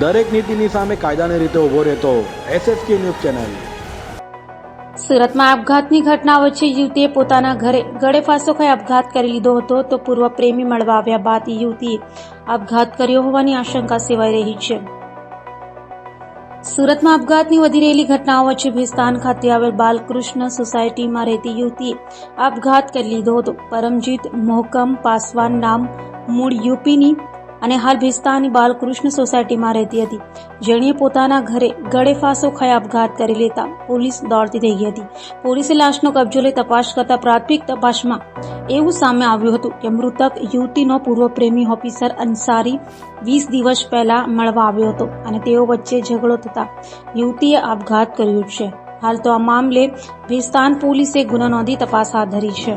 દરેક નીતિની સામે કાયદાની રીતે ઊભો રહેતો એસએસકે ન્યૂઝ ચેનલ. સુરતમાં આપઘાતની ઘટના વચ્ચે યુવતીએ પોતાના ઘરે ગળે ફાંસો ખાઈ આપઘાત કરી લીધો હતો તો પૂર્વ પ્રેમી મળવા આવ્યા બાદ યુવતીએ આપઘાત કર્યો હોવાની આશંકા સેવાઈ રહી છે. સુરતમાં આપઘાતની વધી રહેલી ઘટનાઓ વચ્ચે ભિસ્તાન ખાતે આવેલ બાલકૃષ્ણ સોસાયટીમાં રહેતી યુવતીએ આપઘાત કરી લીધો હતો. પરમજીત મોહકમ પાસવાન નામ મૂળ યુપીની અને હાલ ભેસ્તાની બાલકૃષ્ણ સોસાયટીમાં રહેતી હતી. જેણે પોતાના ઘરે ગળે ફાંસો ખાઈ આપઘાત કરી લેતા પોલીસ દોડતી થઈ ગઈ હતી. પોલીસે લાશનો કબજો લઈ તપાસ કરતા પ્રાથમિક તપાસમાં એવું સામે આવ્યું હતું કે મૃતક યુવતીનો પૂર્વ પ્રેમી ઓફિસર અંસારી વીસ દિવસ પહેલા મળવા આવ્યો હતો અને તેઓ વચ્ચે ઝઘડો થતા યુવતીએ આપઘાત કર્યો છે. હાલ તો આ મામલે ભેસ્તાન પોલીસે ગુનો નોંધી તપાસ હાથ ધરી છે.